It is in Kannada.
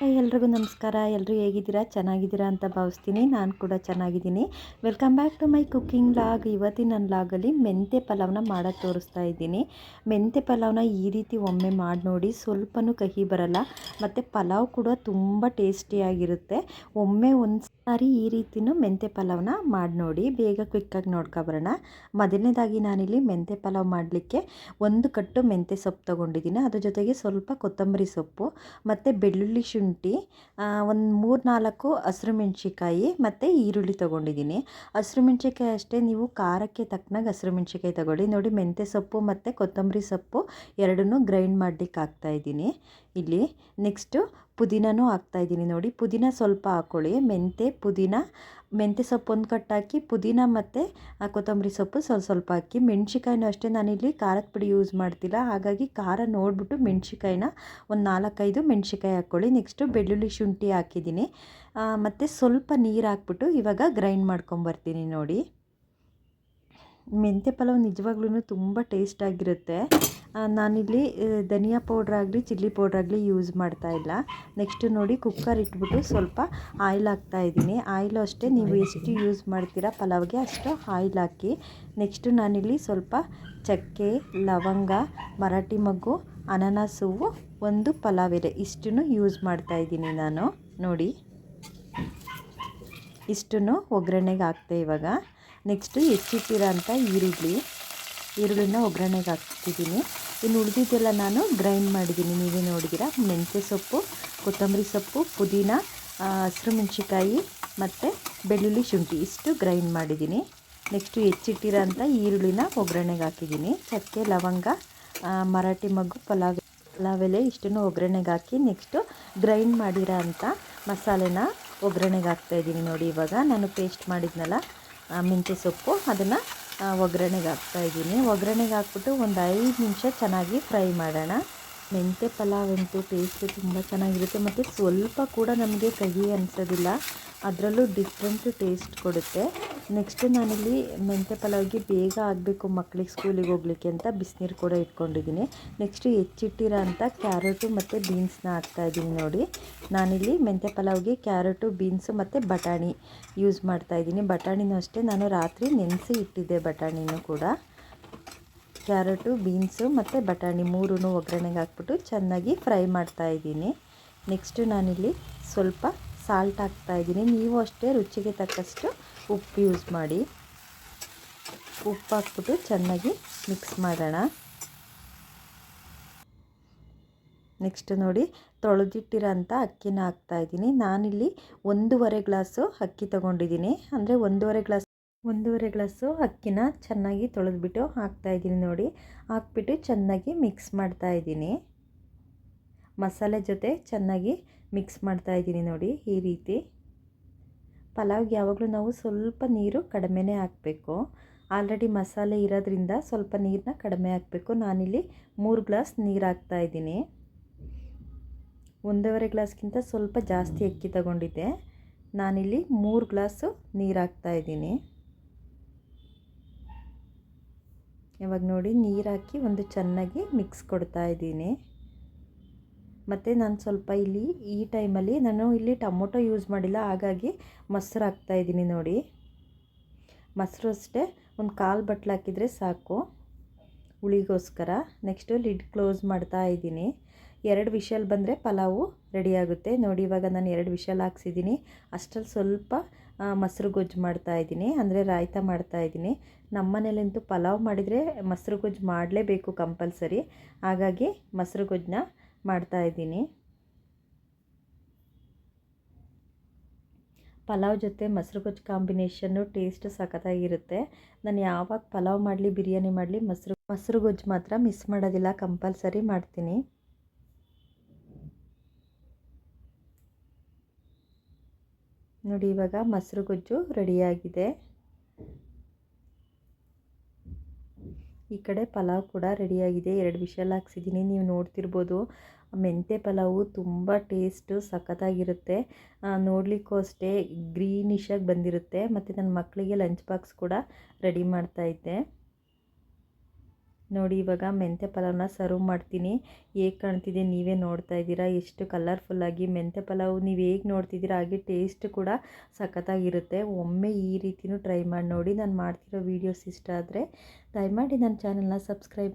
ಎಲ್ರಿಗೂ ನಮಸ್ಕಾರ. ಎಲ್ಲರೂ ಹೇಗಿದ್ದೀರಾ? ಚೆನ್ನಾಗಿದ್ದೀರಾ ಅಂತ ಭಾವಿಸ್ತೀನಿ. ನಾನು ಕೂಡ ಚೆನ್ನಾಗಿದ್ದೀನಿ. Welcome back to my cooking vlog ಇವತ್ತಿನ ನನ್ನ ಲಾಗಲ್ಲಿ ಮೆಂತ್ಯ ಪಲಾವ್ನ ಮಾಡೋಕ್ಕೆ ತೋರಿಸ್ತಾ ಇದ್ದೀನಿ. ಮೆಂತ್ಯ ಪಲಾವ್ನ ಈ ರೀತಿ ಒಮ್ಮೆ ಮಾಡಿ ನೋಡಿ ಸ್ವಲ್ಪನೂ ಕಹಿ ಬರಲ್ಲ. ಮತ್ತು ಪಲಾವ್ ಕೂಡ ತುಂಬ ಟೇಸ್ಟಿಯಾಗಿರುತ್ತೆ ಒಮ್ಮೆ ಒಂದು ಸಾರಿ, ಈ ರೀತಿಯೂ ಮೆಂತ್ಯ ಪಲಾವ್ನ ಮಾಡಿ ನೋಡಿ. ಬೇಗ ಕ್ವಿಕ್ಕಾಗಿ ನೋಡ್ಕೊಬರೋಣ ಮೊದಲನೇದಾಗಿ ನಾನಿಲ್ಲಿ ಮೆಂತ್ಯ ಪಲಾವ್ ಮಾಡಲಿಕ್ಕೆ ಒಂದು ಕಟ್ಟು ಮೆಂತ್ಯ ಸೊಪ್ಪು ತೊಗೊಂಡಿದ್ದೀನಿ. ಅದ್ರ ಜೊತೆಗೆ ಸ್ವಲ್ಪ ಕೊತ್ತಂಬರಿ ಸೊಪ್ಪು, ಮತ್ತು ಬೆಳ್ಳುಳ್ಳಿ ಶುಂಠಿ ಒಂದು ಮೂರು ನಾಲ್ಕು ಹಸಿರು ಮೆಣಸಿಕಾಯಿ ಮತ್ತು ಈರುಳ್ಳಿ ತೊಗೊಂಡಿದ್ದೀನಿ. ಹಸಿರು ಮೆಣಸಿಕಾಯಿ ಅಷ್ಟೇ, ನೀವು ಖಾರಕ್ಕೆ ತಕ್ಕನಾಗ ಹಸಿರು ಮೆಣಸಿಕಾಯಿ ತೊಗೊಳ್ಳಿ. ನೋಡಿ, ಮೆಂತ್ಯ ಸೊಪ್ಪು ಮತ್ತು ಕೊತ್ತಂಬರಿ ಸೊಪ್ಪು ಎರಡನ್ನೂ ಗ್ರೈಂಡ್ ಮಾಡಲಿಕ್ಕೆ ಹಾಕ್ತಾಯಿದ್ದೀನಿ ಇಲ್ಲಿ ನೆಕ್ಸ್ಟು ಪುದೀನನೂ ಹಾಕ್ತಾಯಿದ್ದೀನಿ ನೋಡಿ. ಪುದೀನ ಸ್ವಲ್ಪ ಹಾಕ್ಕೊಳ್ಳಿ ಮೆಂತೆ ಪುದೀನ, ಮೆಂತ್ಯ ಸೊಪ್ಪು ಒಂದು ಕಟ್ಟು ಹಾಕಿ, ಪುದೀನ ಮತ್ತು ಕೊತ್ತಂಬರಿ ಸೊಪ್ಪು ಸ್ವಲ್ಪ ಸ್ವಲ್ಪ ಹಾಕಿ. ಮೆಣ್ಸಿಕಾಯಿನೂ ಅಷ್ಟೇ ನಾನಿಲ್ಲಿ ಖಾರದ ಪುಡಿ ಯೂಸ್ ಮಾಡ್ತಿಲ್ಲ. ಹಾಗಾಗಿ ಖಾರ ನೋಡಿಬಿಟ್ಟು ಮೆಣ್ಸಿಕಾಯಿನ ಒಂದು ನಾಲ್ಕೈದು ಮೆಣ್ಸಿಕಾಯಿ ಹಾಕ್ಕೊಳ್ಳಿ ನೆಕ್ಸ್ಟು ಬೆಳ್ಳುಳ್ಳಿ ಶುಂಠಿ ಹಾಕಿದ್ದೀನಿ. ಮತ್ತು ಸ್ವಲ್ಪ ನೀರು ಹಾಕ್ಬಿಟ್ಟು ಇವಾಗ ಗ್ರೈಂಡ್ ಮಾಡ್ಕೊಂಬರ್ತೀನಿ ನೋಡಿ. ಮೆಂತ್ಯ ಪಲಾವ್ ನಿಜವಾಗ್ಲೂ ತುಂಬ ಟೇಸ್ಟಾಗಿರುತ್ತೆ ನಾನಿಲ್ಲಿ ಧನಿಯಾ ಪೌಡ್ರಾಗಲಿ ಚಿಲ್ಲಿ ಪೌಡ್ರಾಗಲಿ ಯೂಸ್ ಮಾಡ್ತಾ ಇಲ್ಲ. ನೆಕ್ಸ್ಟ್ ನೋಡಿ ಕುಕ್ಕರ್ ಇಟ್ಬಿಟ್ಟು ಸ್ವಲ್ಪ ಆಯಿಲ್ ಹಾಕ್ತಾಯಿದ್ದೀನಿ ಆಯಿಲು ಅಷ್ಟೇ ನೀವು ಎಷ್ಟು ಯೂಸ್ ಮಾಡ್ತೀರಾ ಪಲಾವ್ಗೆ ಅಷ್ಟು ಆಯಿಲ್ ಹಾಕಿ. ನೆಕ್ಸ್ಟು ನಾನಿಲ್ಲಿ ಸ್ವಲ್ಪ ಚಕ್ಕೆ, ಲವಂಗ, ಮರಾಠಿ ಮಗ್ಗು, ಅನಾನಸ್ ಹೂವು, ಒಂದು ಪಲಾವ್ ಇದೆ. ಇಷ್ಟನ್ನು ಯೂಸ್ ಮಾಡ್ತಾ ಇದ್ದೀನಿ ನಾನು. ನೋಡಿ. ಇಷ್ಟನ್ನು ಒಗ್ಗರಣೆಗೆ ಹಾಕ್ತೆ ಇವಾಗ. ನೆಕ್ಸ್ಟು ಹೆಚ್ಚಿಟ್ಟಿರೋ ಅಂಥ ಈರುಳ್ಳಿ. ಈರುಳ್ಳಿನ ಒಗ್ಗರಣೆಗೆ ಹಾಕ್ತಿದ್ದೀನಿ. ಇನ್ನು ಉಳಿದಿದ್ದೆಲ್ಲ ನಾನು ಗ್ರೈಂಡ್ ಮಾಡಿದ್ದೀನಿ. ನೀವೇ ನೋಡಿದಿರ ಮೆಂತ್ಯ ಸೊಪ್ಪು, ಕೊತ್ತಂಬರಿ ಸೊಪ್ಪು, ಪುದೀನ ಹಸಿರು ಮೆಣಸಿಕಾಯಿ ಮತ್ತು ಬೆಳ್ಳುಳ್ಳಿ ಶುಂಠಿ ಇಷ್ಟು ಗ್ರೈಂಡ್ ಮಾಡಿದ್ದೀನಿ. ನೆಕ್ಸ್ಟು ಹೆಚ್ಚಿಟ್ಟಿರೋಂಥ ಈರುಳ್ಳಿನ ಒಗ್ಗರಣೆಗೆ ಹಾಕಿದ್ದೀನಿ. ಚಕ್ಕೆ, ಲವಂಗ ಮರಾಠಿ ಮಗ್ಗು, ಪಲಾವ್ ಪಲಾವೆಲೆ ಇಷ್ಟನ್ನು ಒಗ್ಗರಣೆಗೆ ಹಾಕಿ ನೆಕ್ಸ್ಟು ಗ್ರೈಂಡ್ ಮಾಡಿರೋ ಅಂಥ ಮಸಾಲೆನ ಒಗ್ಗರಣೆಗೆ ಹಾಕ್ತಾಯಿದ್ದೀನಿ ನೋಡಿ ಇವಾಗ. ನಾನು ಪೇಸ್ಟ್ ಮಾಡಿದ್ನಲ್ಲ ಮೆಂತ್ಯ ಸೊಪ್ಪು. ಅದನ್ನು ಒಗ್ಗರಣೆಗೆ ಹಾಕ್ತಾಯಿದ್ದೀನಿ ಒಗ್ಗರಣೆಗೆ ಹಾಕ್ಬಿಟ್ಟು ಒಂದು ಐದು ನಿಮಿಷ ಚೆನ್ನಾಗಿ ಫ್ರೈ ಮಾಡೋಣ. ಮೆಂತ್ಯ ಪಲಾವ್ ಅಂತೂ ಟೇಸ್ಟು ತುಂಬ ಚೆನ್ನಾಗಿರುತ್ತೆ. ಮತ್ತು ಸ್ವಲ್ಪ ಕೂಡ ನಮಗೆ ಕಹಿ ಅನಿಸೋದಿಲ್ಲ. ಅದರಲ್ಲೂ ಡಿಫ್ರೆಂಟ್ ಟೇಸ್ಟ್ ಕೊಡುತ್ತೆ. ನೆಕ್ಸ್ಟ್ ನಾನಿಲ್ಲಿ ಮೆಂತ್ಯ ಪಲಾವ್ಗೆ ಬೇಗ ಆಗಬೇಕು ಮಕ್ಕಳಿಗೆ ಸ್ಕೂಲಿಗೆ ಹೋಗ್ಲಿಕ್ಕೆ ಅಂತ ಬಿಸಿನೀರು ಕೂಡ ಇಟ್ಕೊಂಡಿದ್ದೀನಿ. ನೆಕ್ಸ್ಟು ಹೆಚ್ಚಿಟ್ಟಿರೋ ಅಂಥ ಕ್ಯಾರೆಟು ಮತ್ತು ಬೀನ್ಸ್ನ ಹಾಕ್ತಾಯಿದ್ದೀನಿ ನೋಡಿ. ನಾನಿಲ್ಲಿ ಮೆಂತ್ಯ ಪಲಾವ್ಗೆ ಕ್ಯಾರೆಟು ಬೀನ್ಸು ಮತ್ತು ಬಟಾಣಿ ಯೂಸ್ ಮಾಡ್ತಾ ಇದ್ದೀನಿ. ಬಟಾಣಿನೂ ಅಷ್ಟೇ, ನಾನು ರಾತ್ರಿ ನೆನೆಸಿ ಇಟ್ಟಿದ್ದೆ ಬಟಾಣಿನೂ ಕೂಡ. ಕ್ಯಾರೆಟು ಬೀನ್ಸು ಮತ್ತು ಬಟಾಣಿ ಮೂರೂ ಒಗ್ಗರಣೆಗೆ ಹಾಕ್ಬಿಟ್ಟು ಚೆನ್ನಾಗಿ ಫ್ರೈ ಮಾಡ್ತಾಯಿದ್ದೀನಿ ನೆಕ್ಸ್ಟು ನಾನಿಲ್ಲಿ ಸ್ವಲ್ಪ ಸಾಲ್ಟ್ ಹಾಕ್ತಾಯಿದ್ದೀನಿ ನೀವು ಅಷ್ಟೇ ರುಚಿಗೆ ತಕ್ಕಷ್ಟು ಉಪ್ಪು ಯೂಸ್ ಮಾಡಿ. ಉಪ್ಪು ಹಾಕ್ಬಿಟ್ಟು ಚೆನ್ನಾಗಿ ಮಿಕ್ಸ್ ಮಾಡೋಣ. ನೆಕ್ಸ್ಟ್ ನೋಡಿ, ತೊಳೆದಿಟ್ಟಿರೋಂಥ ಅಕ್ಕಿನ ಹಾಕ್ತಾಯಿದ್ದೀನಿ ನಾನಿಲ್ಲಿ ಒಂದೂವರೆ ಗ್ಲಾಸು ಅಕ್ಕಿ ತೊಗೊಂಡಿದ್ದೀನಿ. ಅಂದರೆ ಒಂದೂವರೆ ಗ್ಲಾಸ್, ಒಂದೂವರೆ ಗ್ಲಾಸು ಅಕ್ಕಿನ ಚೆನ್ನಾಗಿ ತೊಳೆದ್ಬಿಟ್ಟು ಹಾಕ್ತಾಯಿದ್ದೀನಿ ನೋಡಿ. ಹಾಕ್ಬಿಟ್ಟು ಚೆನ್ನಾಗಿ ಮಿಕ್ಸ್ ಮಾಡ್ತಾಯಿದ್ದೀನಿ ಮಸಾಲೆ ಜೊತೆ ಚೆನ್ನಾಗಿ ಮಿಕ್ಸ್ ಮಾಡ್ತಾ ಇದ್ದೀನಿ ನೋಡಿ ಈ ರೀತಿ. ಪಲಾವ್ಗೆ ಯಾವಾಗಲೂ ನಾವು ಸ್ವಲ್ಪ ನೀರು ಕಡಿಮೆನೇ ಹಾಕಬೇಕು. ಆಲ್ರೆಡಿ ಮಸಾಲೆ ಇರೋದ್ರಿಂದ ಸ್ವಲ್ಪ ನೀರನ್ನ ಕಡಿಮೆ ಹಾಕಬೇಕು. ನಾನಿಲ್ಲಿ ಮೂರು ಗ್ಲಾಸ್ ನೀರು ಹಾಕ್ತಾಯಿದ್ದೀನಿ ಒಂದೂವರೆ ಗ್ಲಾಸ್ಗಿಂತ ಸ್ವಲ್ಪ ಜಾಸ್ತಿ ಅಕ್ಕಿ ತಗೊಂಡಿದ್ದೆ. ನಾನಿಲ್ಲಿ ಮೂರು ಗ್ಲಾಸು ನೀರು ಹಾಕ್ತಾಯಿದ್ದೀನಿ ಇವಾಗ ನೋಡಿ ನೀರು ಹಾಕಿ ಒಂದು ಚೆನ್ನಾಗಿ ಮಿಕ್ಸ್ ಕೊಡ್ತಾ ಇದ್ದೀನಿ. ಮತ್ತು ನಾನು ಸ್ವಲ್ಪ ಇಲ್ಲಿ ಈ ಟೈಮಲ್ಲಿ ನಾನು ಇಲ್ಲಿ ಟೊಮೊಟೊ ಯೂಸ್ ಮಾಡಿಲ್ಲ, ಹಾಗಾಗಿ ಮೊಸರು ಹಾಕ್ತಾಯಿದ್ದೀನಿ ನೋಡಿ. ಮೊಸರು ಅಷ್ಟೇ, ಒಂದು ಕಾಲು ಬಟ್ಲು ಹಾಕಿದರೆ ಸಾಕು. ಹುಳಿಗೋಸ್ಕರ. ನೆಕ್ಸ್ಟು ಲಿಡ್ ಕ್ಲೋಸ್ ಮಾಡ್ತಾ ಇದ್ದೀನಿ. ಎರಡು ವಿಷಲ್ ಬಂದರೆ ಪಲಾವು ರೆಡಿಯಾಗುತ್ತೆ ನೋಡಿ, ಇವಾಗ ನಾನು ಎರಡು ವಿಷಲ್ ಹಾಕ್ಸಿದ್ದೀನಿ. ಅಷ್ಟರಲ್ಲಿ ಸ್ವಲ್ಪ ಮೊಸರು ಗೊಜ್ಜು ಮಾಡ್ತಾಯಿದ್ದೀನಿ ಅಂದರೆ ರಾಯ್ತ ನಮ್ಮ ಮನೇಲಂತೂ ಪಲಾವ್ ಮಾಡಿದರೆ ಮೊಸರು ಗೊಜ್ಜು ಮಾಡಲೇಬೇಕು ಕಂಪಲ್ಸರಿ. ಹಾಗಾಗಿ ಮೊಸರು ಗೊಜ್ಜನ್ನ ಮಾಡ್ತಾಯಿದ್ದೀನಿ ಪಲಾವ್ ಜೊತೆ ಮೊಸರು ಗೊಜ್ಜು ಕಾಂಬಿನೇಷನ್ನು ಟೇಸ್ಟ್ ಸಖತ್ತಾಗಿರುತ್ತೆ. ನಾನು ಯಾವಾಗ ಪಲಾವ್ ಮಾಡಲಿ, ಬಿರಿಯಾನಿ ಮಾಡಲಿ, ಮೊಸರು ಮೊಸರು ಗೊಜ್ಜು ಮಾತ್ರ ಮಿಸ್ ಮಾಡೋದಿಲ್ಲ, ಕಂಪಲ್ಸರಿ ಮಾಡ್ತೀನಿ. ನೋಡಿ, ಇವಾಗ ಮೊಸರು ಗೊಜ್ಜು ರೆಡಿಯಾಗಿದೆ. ಈ ಕಡೆ ಪಲಾವ್ ಕೂಡ ರೆಡಿಯಾಗಿದೆ. ಎರಡು ವಿಷಲ್ ಹಾಕ್ಸಿದ್ದೀನಿ. ನೀವು ನೋಡ್ತಿರ್ಬೋದು ಮೆಂತೆ ಪಲಾವು ತುಂಬ ಟೇಸ್ಟು ಸಖತ್ತಾಗಿರುತ್ತೆ. ನೋಡಲಿಕ್ಕೂ ಅಷ್ಟೇ ಗ್ರೀನಿಶಾಗಿ ಬಂದಿರುತ್ತೆ. ಮತ್ತು ನನ್ನ ಮಕ್ಕಳಿಗೆ ಲಂಚ್ ಬಾಕ್ಸ್ ಕೂಡ ರೆಡಿ ಮಾಡ್ತಾಯಿದ್ದೆ ನೋಡಿ, ಇವಾಗ ಮೆಂತ್ಯ ಪಲಾವ್ನ ಸರ್ವ್ ಮಾಡ್ತೀನಿ. ಹೇಗೆ ಕಾಣ್ತಿದೆ ನೀವೇ ನೋಡ್ತಾ ಇದ್ದೀರಾ? ಎಷ್ಟು ಕಲರ್ಫುಲ್ಲಾಗಿ ಮೆಂತ್ಯ ಪಲಾವ್ ನೀವು ಹೇಗೆ ನೋಡ್ತಿದ್ದೀರಾ? ಹಾಗೆ ಟೇಸ್ಟ್ ಕೂಡ ಸಖತ್ತಾಗಿರುತ್ತೆ. ಒಮ್ಮೆ ಈ ರೀತಿಯೂ ಟ್ರೈ ಮಾಡಿ ನೋಡಿ. ನಾನು ಮಾಡ್ತಿರೋ ವೀಡಿಯೋಸ್ ಇಷ್ಟ ಆದರೆ ದಯಮಾಡಿ ನನ್ನ ಚಾನಲ್ನ ಸಬ್ಸ್ಕ್ರೈಬ್